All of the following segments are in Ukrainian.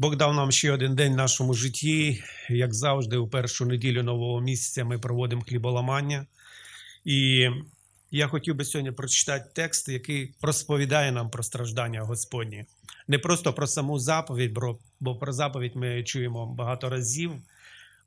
Бог дав нам ще один день в нашому житті. Як завжди, у першу неділю нового місяця ми проводимо хліболамання. І я хотів би сьогодні прочитати текст, який розповідає нам про страждання Господні. Не просто про саму заповідь, бо про заповідь ми чуємо багато разів.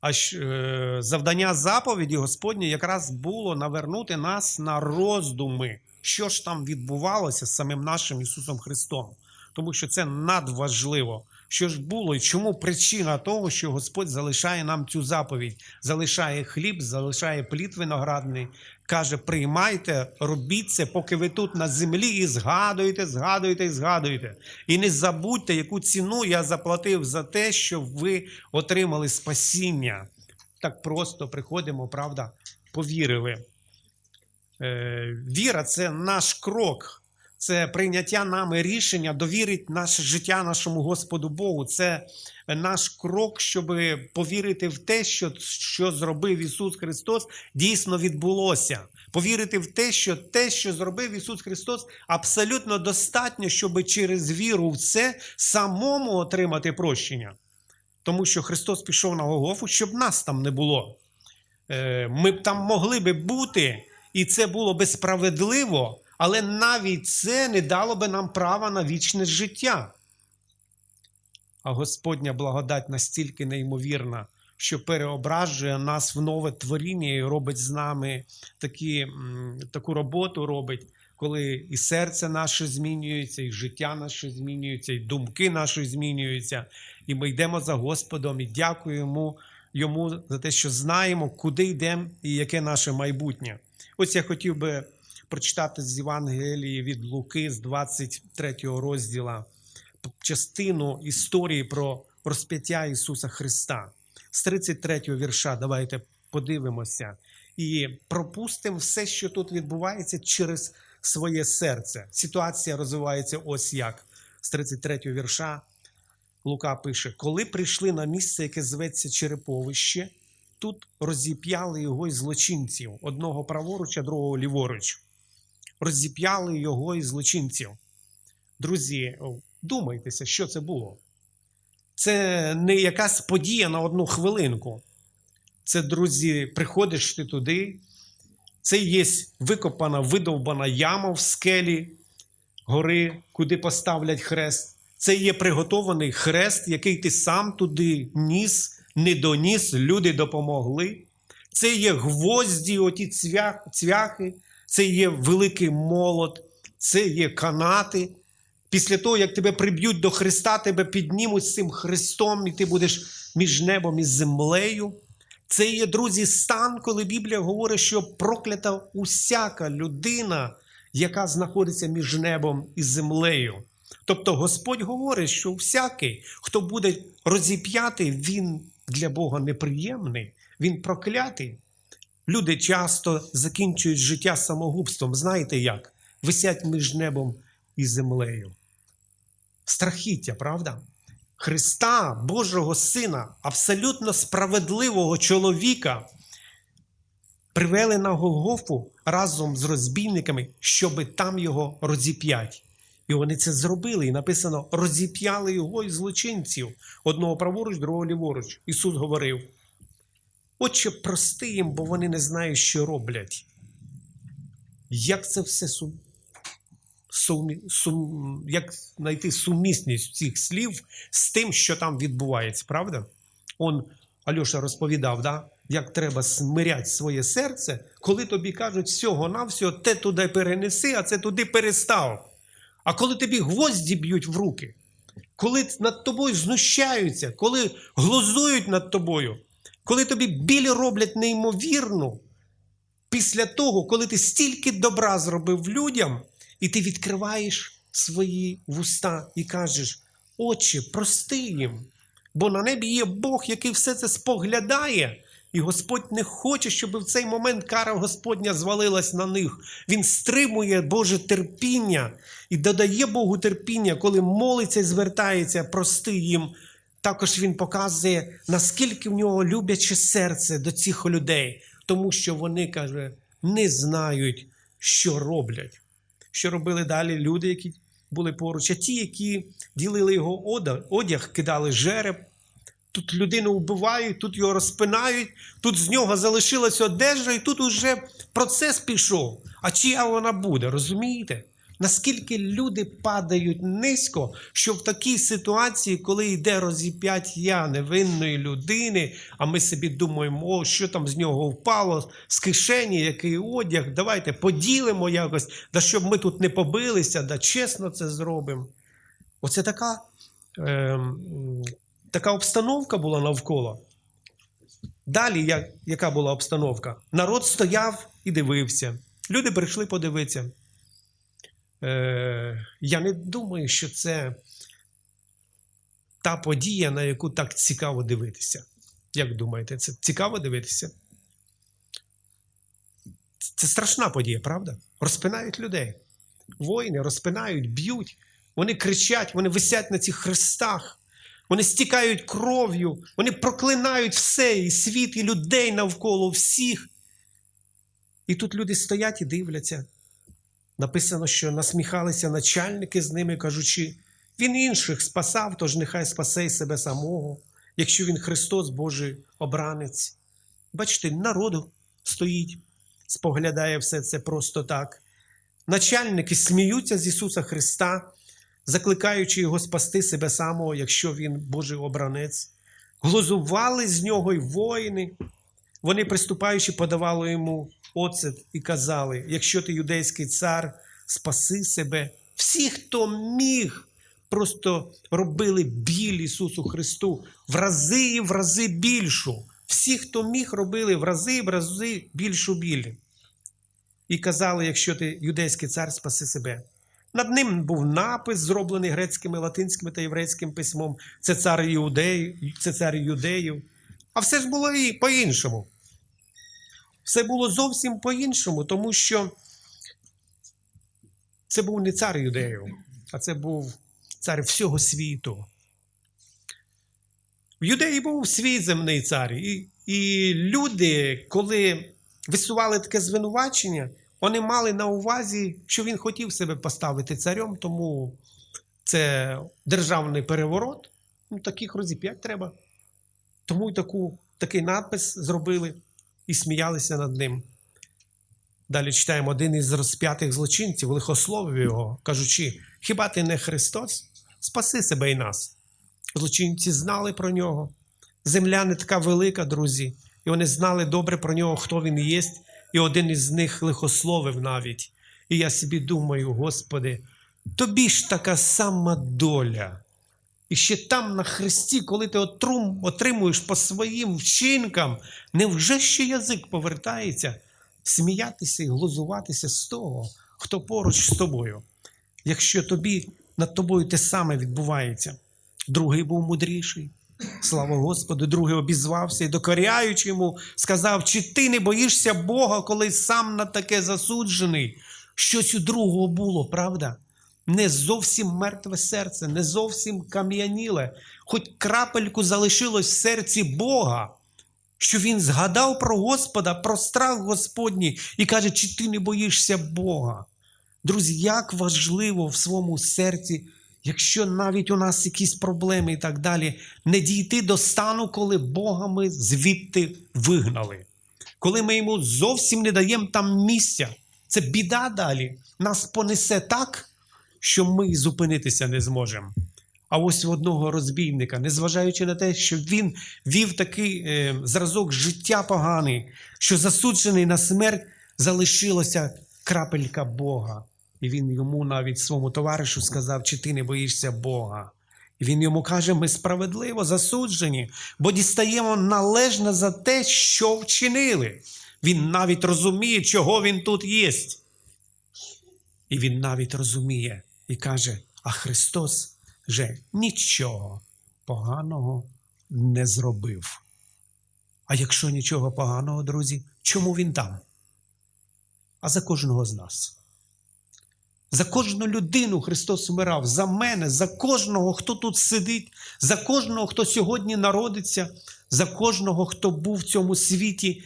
А е, завдання заповіді Господні якраз було навернути нас на роздуми, що ж там відбувалося з самим нашим Ісусом Христом. Тому що це надважливо. Що ж було і чому причина того, що Господь залишає нам цю заповідь, залишає хліб, залишає плід виноградний, каже: приймайте, робіть це, поки ви тут на землі, і згадуєте, згадуєте і згадуєте. І не забудьте, яку ціну я заплатив за те, щоб ви отримали спасіння. Так просто приходимо, правда, повірили. Е, віра це наш крок. Це прийняття нами рішення, довірить наше життя нашому Господу Богу. Це наш крок, щоб повірити в те, що, що зробив Ісус Христос, дійсно відбулося. Повірити в те, що те, що зробив Ісус Христос, абсолютно достатньо, щоб через віру в це самому отримати прощення. Тому що Христос пішов на Голгофу, щоб нас там не було. Е, Ми б там могли би бути, і це було би справедливо, але навіть це не дало би нам права на вічне життя. А Господня благодать настільки неймовірна, що переображує нас в нове творіння і робить з нами такі, таку роботу, робить, коли і серце наше змінюється, і життя наше змінюється, і думки наші змінюються. І ми йдемо за Господом і дякуємо йому за те, що знаємо, куди йдемо і яке наше майбутнє. Ось я хотів би прочитати з Євангелії від Луки з 23 розділа частину історії про розп'яття Ісуса Христа. З 33 вірша давайте подивимося і пропустимо все, що тут відбувається через своє серце. Ситуація розвивається ось як. З 33 вірша Лука пише: коли прийшли на місце, яке зветься Череповище, тут розіп'яли його із злочинців, одного праворуч, а другого ліворуч. Розіп'яли його із злочинців. Друзі, думайтеся, що це було. Це не якась подія на одну хвилинку. Це, друзі, приходиш ти туди. Це є викопана, видовбана яма в скелі гори, куди поставлять хрест. Це є приготований хрест, який ти сам туди ніс, не доніс, люди допомогли. Це є гвозді, оті цвях, цвяхи, це є великий молот, це є канати. Після того, як тебе приб'ють до Христа, тебе піднімуть з цим Христом, і ти будеш між небом і землею. Це є, друзі, стан, коли Біблія говорить, що проклята усяка людина, яка знаходиться між небом і землею. Тобто Господь говорить, що всякий, хто буде розіп'ятий, він для Бога неприємний, він проклятий. Люди часто закінчують життя самогубством. Знаєте як? Висять між небом і землею. Страхіття, правда? Христа, Божого Сина, абсолютно справедливого чоловіка, привели на Голгофу разом з розбійниками, щоби там його розіп'ять. І вони це зробили. І написано: розіп'яли його із злочинців, одного праворуч, другого ліворуч. Ісус говорив: Отче, прости їм, бо вони не знають, що роблять. Як це все сум... Сум... Сум... як знайти сумісність цих слів з тим, що там відбувається, правда? Он Альоша розповідав, да? як треба смиряти своє серце, коли тобі кажуть всього-навсього, те туди перенеси, а це туди перестав. А коли тобі гвозді б'ють в руки, коли над тобою знущаються, коли глузують над тобою, коли тобі біль роблять неймовірну, після того, коли ти стільки добра зробив людям, і ти відкриваєш свої вуста і кажеш: Отче, прости їм, бо на небі є Бог, який все це споглядає. І Господь не хоче, щоб в цей момент кара Господня звалилась на них. Він стримує Боже терпіння і додає Богу терпіння, коли молиться і звертається, прости їм. Також він показує, наскільки в нього любляче серце до цих людей, тому що вони, каже, не знають, що роблять. Що робили далі люди, які були поруч, а ті, які ділили його одяг, кидали жереб. Тут людину вбивають, тут його розпинають, тут з нього залишилась одежа, і тут уже процес пішов. А чия вона буде, розумієте? Наскільки люди падають низько, що в такій ситуації, коли йде розіп'яття невинної людини, а ми собі думаємо, о, що там з нього впало з кишені, який одяг, давайте поділимо якось, да щоб ми тут не побилися, да чесно це зробимо. Оце така, ем, така обстановка була навколо. Далі, як, яка була обстановка? Народ стояв і дивився. Люди прийшли подивитися. Е, я не думаю, що це та подія, на яку так цікаво дивитися. Як думаєте, це цікаво дивитися? Це страшна подія, правда? Розпинають людей. Воїни розпинають, б'ють, вони кричать, вони висять на цих хрестах, вони стікають кров'ю, вони проклинають все, і світ, і людей навколо всіх. І тут люди стоять і дивляться. Написано, що насміхалися начальники з ними, кажучи, він інших спасав, тож нехай спасе й себе самого, якщо він Христос Божий обранець. Бачите, народу стоїть, споглядає все це просто так. Начальники сміються з Ісуса Христа, закликаючи його спасти себе самого, якщо він Божий обранець. Глузували з нього й воїни. Вони, приступаючи, подавали йому оцет і казали: якщо ти юдейський цар, спаси себе. Всі, хто міг, просто робили біль Ісусу Христу в рази і в рази більшу. Всі, хто міг, робили в рази і в рази більшу біль. І казали, якщо ти юдейський цар, спаси себе. Над ним був напис, зроблений грецькими, латинськими та єврейським письмом. Це цар Іудеїв, це цар юдеїв. А все ж було і по-іншому. Все було зовсім по-іншому, тому що це був не цар юдеїв, а це був цар всього світу. В юдеї був свій земний цар. І, і люди, коли висували таке звинувачення, вони мали на увазі, що він хотів себе поставити царем, тому це державний переворот. Ну, таких розіп'ять треба. Тому й таку, такий надпис зробили і сміялися над ним. Далі читаємо один із розп'ятих злочинців, лихословив його, кажучи: Хіба ти не Христос? Спаси себе і нас. Злочинці знали про нього. Земля не така велика, друзі, і вони знали добре про нього, хто він є, і один із них лихословив навіть. І я собі думаю, Господи, тобі ж така сама доля. І ще там на хресті, коли ти отрум, отримуєш по своїм вчинкам, невже ще язик повертається сміятися і глузуватися з того, хто поруч з тобою, якщо тобі над тобою те саме відбувається. Другий був мудріший. Слава Господу, другий обізвався і, докоряючи йому, сказав: чи ти не боїшся Бога, коли сам на таке засуджений? Щось у другого було, правда? Не зовсім мертве серце, не зовсім кам'яніле, хоч крапельку залишилось в серці Бога, що він згадав про Господа, про страх Господній і каже, чи ти не боїшся Бога? Друзі, як важливо в своєму серці, якщо навіть у нас якісь проблеми і так далі, не дійти до стану, коли Бога ми звідти вигнали, коли ми йому зовсім не даємо там місця. Це біда далі. Нас понесе так, що ми зупинитися не зможемо. А ось в одного розбійника, незважаючи на те, що він вів такий е, зразок життя поганий, що засуджений на смерть, залишилося крапелька Бога. І він йому навіть своєму товаришу сказав, чи ти не боїшся Бога. І він йому каже: ми справедливо засуджені, бо дістаємо належне за те, що вчинили. Він навіть розуміє, чого він тут єсть. І він навіть розуміє і каже: а Христос же нічого поганого не зробив. А якщо нічого поганого, друзі, чому він там? А за кожного з нас. За кожну людину Христос умирав, за мене, за кожного, хто тут сидить, за кожного, хто сьогодні народиться, за кожного, хто був в цьому світі.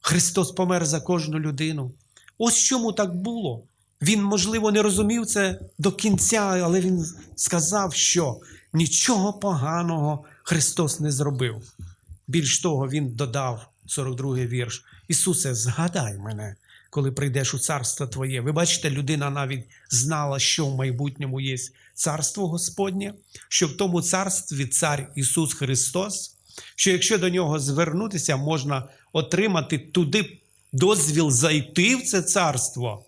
Христос помер за кожну людину. Ось чому так було. Він, можливо, не розумів це до кінця, але він сказав, що нічого поганого Христос не зробив. Більш того, він додав 42-й вірш: Ісусе, згадай мене, коли прийдеш у царство Твоє. Ви бачите, людина навіть знала, що в майбутньому є царство Господнє, що в тому царстві цар Ісус Христос, що якщо до нього звернутися, можна отримати туди дозвіл зайти в це царство.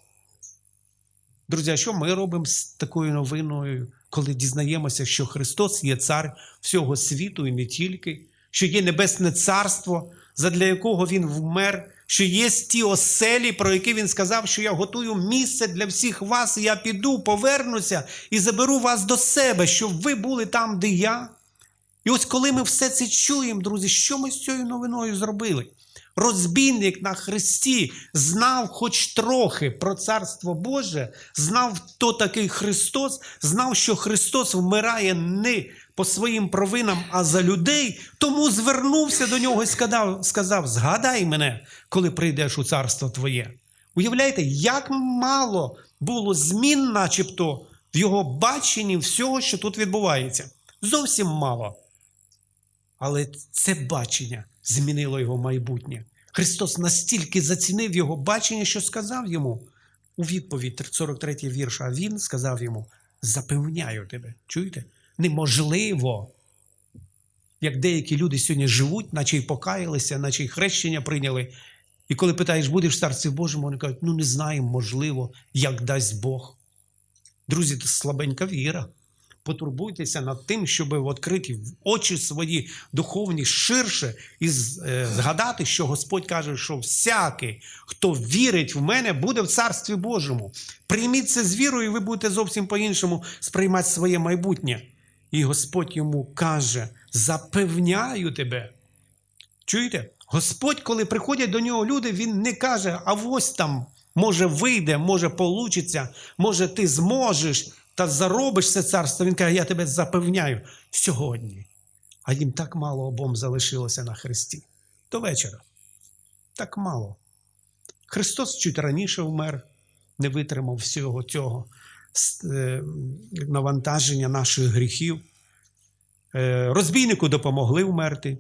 Друзі, а що ми робимо з такою новиною, коли дізнаємося, що Христос є цар всього світу і не тільки, що є небесне царство, задля якого Він вмер, що є ті оселі, про які він сказав, що я готую місце для всіх вас, і я піду, повернуся і заберу вас до себе, щоб ви були там, де я. І ось коли ми все це чуємо, друзі, що ми з цією новиною зробили? Розбійник на Христі знав хоч трохи про Царство Боже, знав, хто такий Христос, знав, що Христос вмирає не по своїм провинам, а за людей, тому звернувся до нього і сказав, сказав: Згадай мене, коли прийдеш у царство Твоє. Уявляєте, як мало було змін, начебто, в його баченні всього, що тут відбувається. Зовсім мало. Але це бачення змінило його майбутнє. Христос настільки зацінив його бачення, що сказав йому у відповідь 43 вірш, а він сказав йому: Запевняю тебе. Чуєте? Неможливо. Як деякі люди сьогодні живуть, наче й покаялися, наче й хрещення прийняли. І коли питаєш, будеш в Царстві Божому, вони кажуть, ну не знаємо, можливо, як дасть Бог. Друзі, це слабенька віра потурбуйтеся над тим, щоб відкриті очі свої духовні ширше і е, згадати, що Господь каже, що всякий, хто вірить в мене, буде в Царстві Божому. Прийміть це з вірою, і ви будете зовсім по-іншому сприймати своє майбутнє. І Господь йому каже: запевняю тебе. Чуєте? Господь, коли приходять до нього люди, він не каже, а ось там, може, вийде, може, получиться, може, ти зможеш та заробиш це царство. Він каже, я тебе запевняю сьогодні. А їм так мало обом залишилося на Христі. До вечора. Так мало. Христос чуть раніше вмер, не витримав всього цього е, навантаження наших гріхів. Е, розбійнику допомогли вмерти.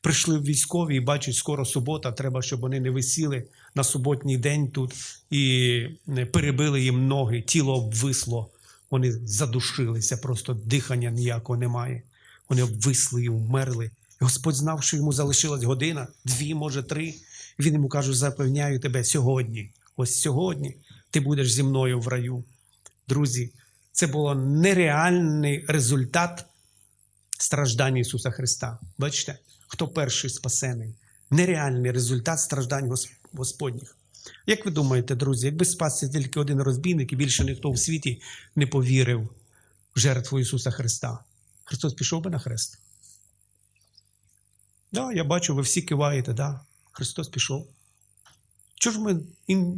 Прийшли військові і бачать, скоро субота, треба, щоб вони не висіли на суботній день тут і перебили їм ноги, тіло обвисло. Вони задушилися, просто дихання ніякого немає. Вони обвисли і вмерли. Господь знав, що йому залишилась година, дві, може, три. Він йому каже: запевняю тебе сьогодні. Ось сьогодні ти будеш зі мною в раю. Друзі, це було нереальний результат страждань Ісуса Христа. Бачите? хто перший спасений. Нереальний результат страждань Господніх. Як ви думаєте, друзі, якби спасся тільки один розбійник і більше ніхто в світі не повірив в жертву Ісуса Христа, Христос пішов би на хрест? Да, я бачу, ви всі киваєте, да, Христос пішов. Чого ж ми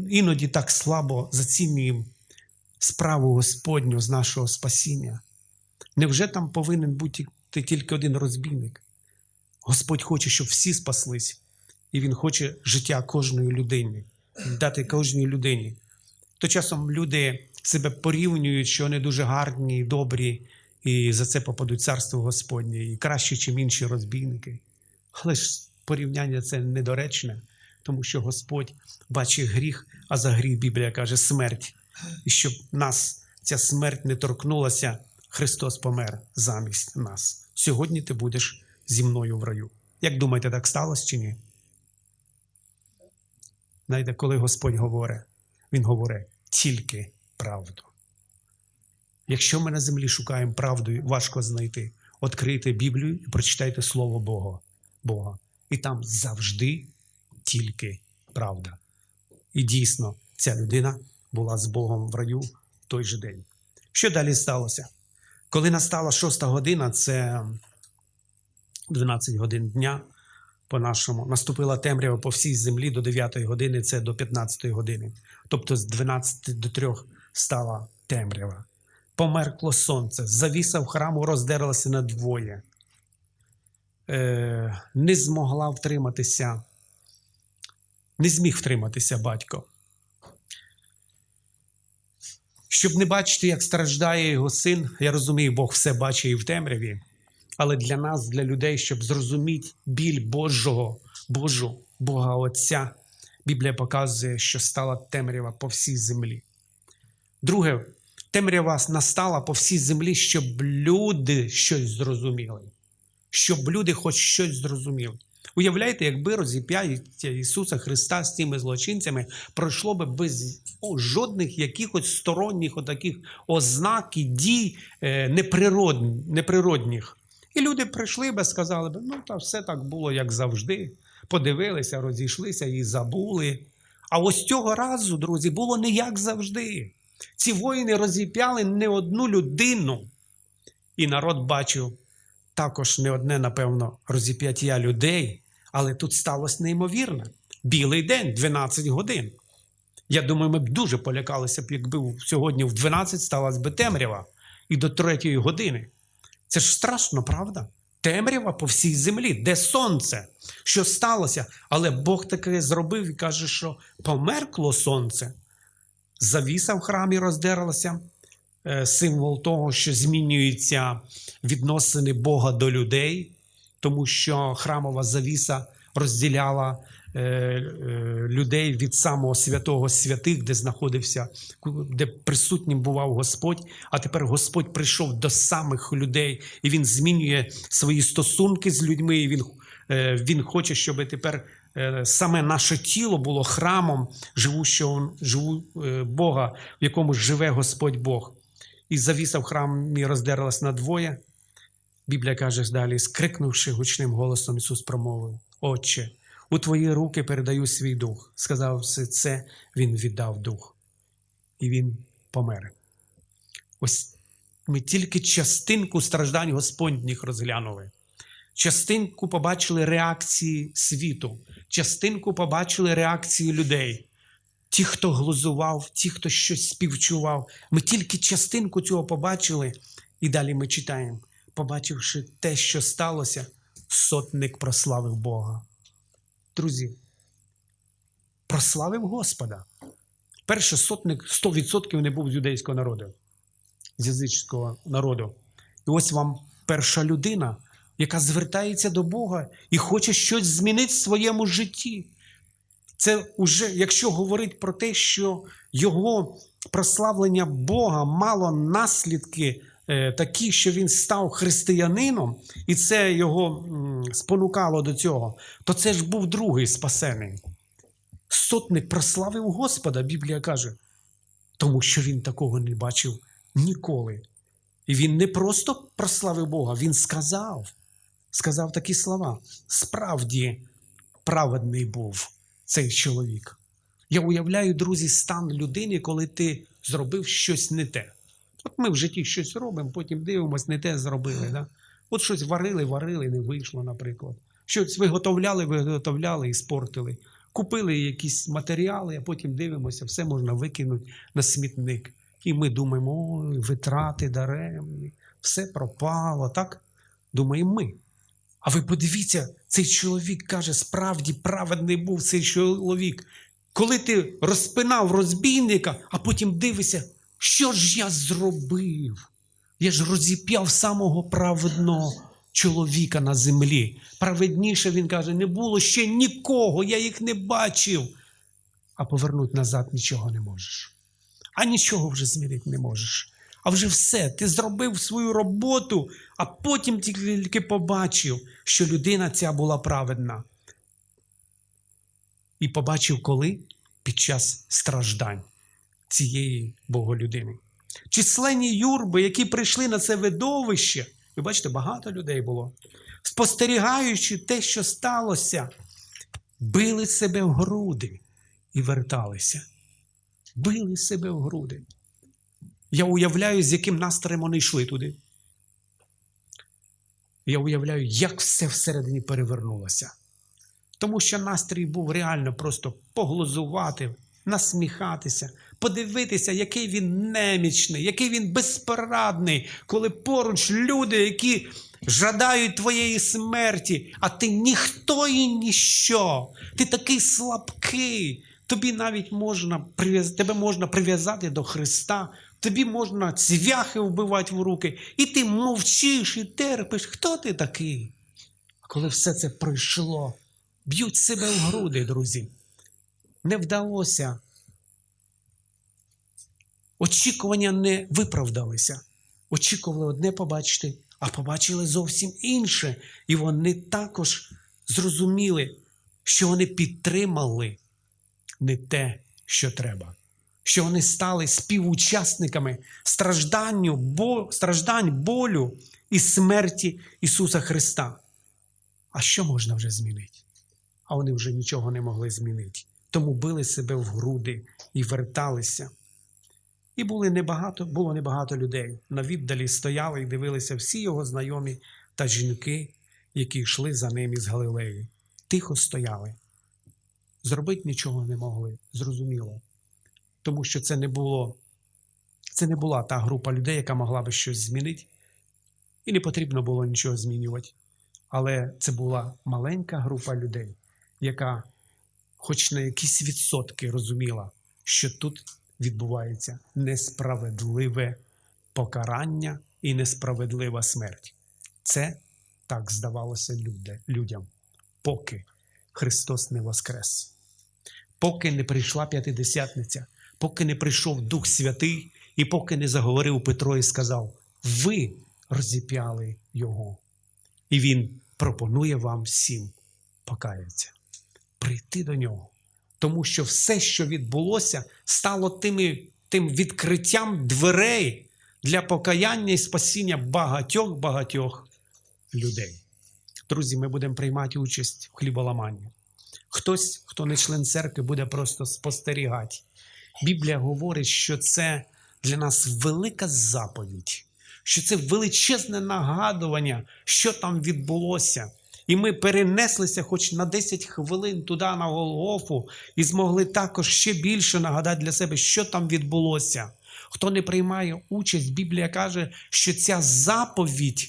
іноді так слабо зацінюємо справу Господню з нашого спасіння? Невже там повинен бути тільки один розбійник? Господь хоче, щоб всі спаслись, і Він хоче життя кожної людини, дати кожній людині. То часом люди себе порівнюють, що вони дуже гарні, і добрі, і за це попадуть царство Господнє, і краще, ніж інші розбійники. Але ж порівняння це недоречне, тому що Господь бачить гріх, а за гріх Біблія каже смерть. І щоб нас ця смерть не торкнулася, Христос помер замість нас. Сьогодні ти будеш зі мною в раю. Як думаєте, так сталося чи ні? Знаєте, коли Господь говорить, Він говорить тільки правду. Якщо ми на землі шукаємо правду, важко знайти, відкрийте Біблію і прочитайте Слово Бога. Бога. І там завжди тільки правда. І дійсно, ця людина була з Богом в раю в той же день. Що далі сталося? Коли настала шоста година, це 12 годин дня по-нашому. Наступила темрява по всій землі до 9 години, це до 15 години. Тобто з 12 до 3 стала темрява. Померкло сонце, завіса в храму роздерлася надвоє. Е, Не змогла втриматися, не зміг втриматися батько. Щоб не бачити, як страждає його син, я розумію, Бог все бачить і в темряві. Але для нас, для людей, щоб зрозуміти біль Божого, Божу, Бога Отця, Біблія показує, що стала темрява по всій землі. Друге, темрява настала по всій землі, щоб люди щось зрозуміли. Щоб люди хоч щось зрозуміли. Уявляєте, якби розіп'яття Ісуса Христа з цими злочинцями пройшло би без о, жодних якихось сторонніх отаких ознак і дій е, неприродн- неприродних. І люди прийшли би, сказали б, ну та все так було, як завжди. Подивилися, розійшлися і забули. А ось цього разу, друзі, було не як завжди. Ці воїни розіп'яли не одну людину. І народ бачив також не одне, напевно, розіп'яття людей, але тут сталося неймовірне. Білий день, 12 годин. Я думаю, ми б дуже полякалися б, якби сьогодні в 12 сталася би темрява і до 3 години. Це ж страшно, правда? Темрява по всій землі, де сонце? Що сталося? Але Бог таке зробив і каже, що померкло сонце. Завіса в храмі роздерлася, е, символ того, що змінюються відносини Бога до людей, тому що храмова завіса розділяла е, е, людей від самого святого святих, де знаходився, де присутнім бував Господь. А тепер Господь прийшов до самих людей, і Він змінює свої стосунки з людьми. І Він, е, він хоче, щоб тепер саме наше тіло було храмом живущого живу, Бога, в якому живе Господь Бог. І завіса в храмі роздерлась надвоє. Біблія каже далі, скрикнувши гучним голосом, Ісус промовив: Отче, у твої руки передаю свій дух. Сказавши це, Він віддав дух. І він помер. Ось ми тільки частинку страждань Господніх розглянули. Частинку побачили реакції світу, частинку побачили реакції людей. Ті, хто глузував, ті, хто щось співчував. Ми тільки частинку цього побачили, і далі ми читаємо. Побачивши те, що сталося, сотник прославив Бога. Друзі, прославив Господа. Перший сотник 100% не був з юдейського народу, з язичського народу. І ось вам перша людина, яка звертається до Бога і хоче щось змінити в своєму житті. Це вже, якщо говорить про те, що його прославлення Бога мало наслідки е, такі, що він став християнином, і це його спонукало до цього, то це ж був другий спасений. Сотник прославив Господа, Біблія каже, тому що він такого не бачив ніколи. І він не просто прославив Бога, він сказав, сказав такі слова. Справді праведний був цей чоловік. Я уявляю, друзі, стан людини, коли ти зробив щось не те. От ми в житті щось робимо, потім дивимося, не те зробили. Да? От щось варили, варили, не вийшло, наприклад. Щось виготовляли, виготовляли і спортили. Купили якісь матеріали, а потім дивимося, все можна викинути на смітник. І ми думаємо, ой, витрати даремні, все пропало, так? Думаємо ми. А ви подивіться, цей чоловік каже, справді праведний був цей чоловік. Коли ти розпинав розбійника, а потім дивишся, що ж я зробив? Я ж розіп'яв самого праведного чоловіка на землі. Праведніше він каже, не було ще нікого, я їх не бачив. А повернути назад нічого не можеш. А нічого вже змінити не можеш. А вже все, ти зробив свою роботу, а потім тільки побачив, що людина ця була праведна. І побачив коли? Під час страждань цієї боголюдини. Численні юрби, які прийшли на це видовище, ви бачите, багато людей було, спостерігаючи те, що сталося, били себе в груди і верталися. Били себе в груди. Я уявляю, з яким настроєм вони йшли туди. Я уявляю, як все всередині перевернулося. Тому що настрій був реально просто поглузувати, насміхатися, подивитися, який він немічний, який він безпорадний, коли поруч люди, які жадають твоєї смерті, а ти ніхто і ніщо. Ти такий слабкий. Тобі навіть можна тебе можна прив'язати до Христа, тобі можна цвяхи вбивати в руки, і ти мовчиш і терпиш. Хто ти такий? А коли все це пройшло, б'ють себе в груди, друзі. Не вдалося. Очікування не виправдалися. Очікували одне побачити, а побачили зовсім інше. І вони також зрозуміли, що вони підтримали не те, що треба. Що вони стали співучасниками стражданню, бо, страждань, болю і смерті Ісуса Христа. А що можна вже змінити? А вони вже нічого не могли змінити. Тому били себе в груди і верталися. І були небагато, було небагато людей. На віддалі стояли і дивилися всі його знайомі та жінки, які йшли за ним із Галилеї. Тихо стояли. Зробити нічого не могли, зрозуміло. Тому що це не було, це не була та група людей, яка могла би щось змінити, і не потрібно було нічого змінювати. Але це була маленька група людей, яка, хоч на якісь відсотки, розуміла, що тут відбувається несправедливе покарання і несправедлива смерть. Це так здавалося люди, людям, поки Христос не воскрес, поки не прийшла п'ятидесятниця, поки не прийшов Дух Святий, і поки не заговорив Петро і сказав: Ви розіп'яли Його. І Він пропонує вам всім покаятися, прийти до нього. Тому що все, що відбулося, стало тими, тим відкриттям дверей для покаяння і спасіння багатьох-багатьох людей. Друзі, ми будемо приймати участь в хліболаманні. Хтось, хто не член церкви, буде просто спостерігати. Біблія говорить, що це для нас велика заповідь, що це величезне нагадування, що там відбулося. І ми перенеслися хоч на 10 хвилин туди на Голгофу, і змогли також ще більше нагадати для себе, що там відбулося. Хто не приймає участь, Біблія каже, що ця заповідь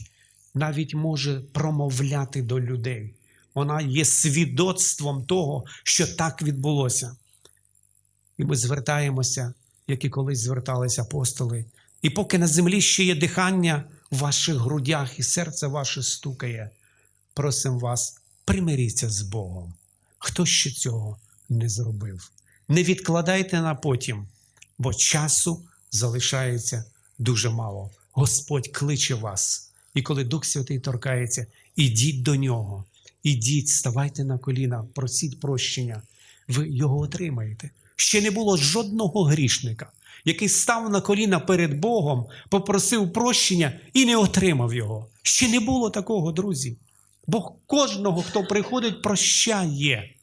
навіть може промовляти до людей. Вона є свідоцтвом того, що так відбулося. І ми звертаємося, як і колись зверталися апостоли. І поки на землі ще є дихання в ваших грудях, і серце ваше стукає, просимо вас, примиріться з Богом. Хто ще цього не зробив? Не відкладайте на потім, бо часу залишається дуже мало. Господь кличе вас. І коли Дух Святий торкається, ідіть до нього, ідіть, ставайте на коліна, просіть прощення, ви його отримаєте. Ще не було жодного грішника, який став на коліна перед Богом, попросив прощення і не отримав його. Ще не було такого, друзі. Бог кожного, хто приходить, прощає,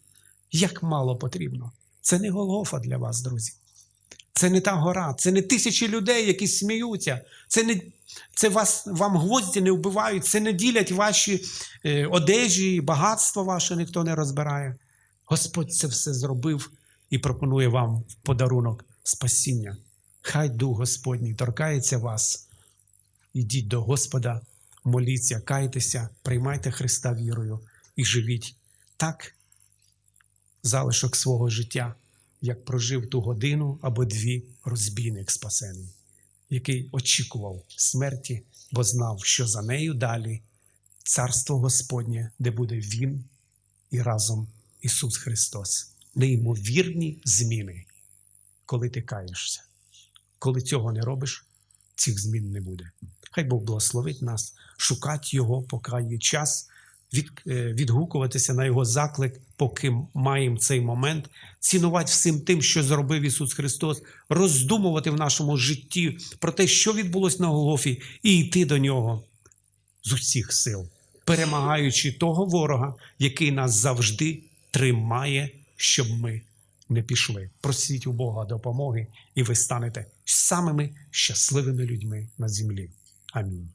як мало потрібно. Це не Голгофа для вас, друзі. Це не та гора, це не тисячі людей, які сміються. Це не це вас, вам гвозді не вбивають, це не ділять ваші е, одежі, багатство ваше ніхто не розбирає. Господь це все зробив і пропонує вам в подарунок спасіння. Хай Дух Господній торкається вас. Ідіть до Господа, моліться, кайтеся, приймайте Христа вірою і живіть так залишок свого життя, як прожив ту годину або дві розбійник спасений, який очікував смерті, бо знав, що за нею далі царство Господнє, де буде Він і разом Ісус Христос. Неймовірні зміни, коли ти каєшся. Коли цього не робиш, цих змін не буде. Хай Бог благословить нас, шукати Його, поки є час, від, е, відгукуватися на Його заклик, поки маємо цей момент, цінувати всім тим, що зробив Ісус Христос, роздумувати в нашому житті про те, що відбулося на Голгофі, і йти до Нього з усіх сил, перемагаючи того ворога, який нас завжди тримає, щоб ми не пішли. Просіть у Бога допомоги, і ви станете самими щасливими людьми на землі. Амінь.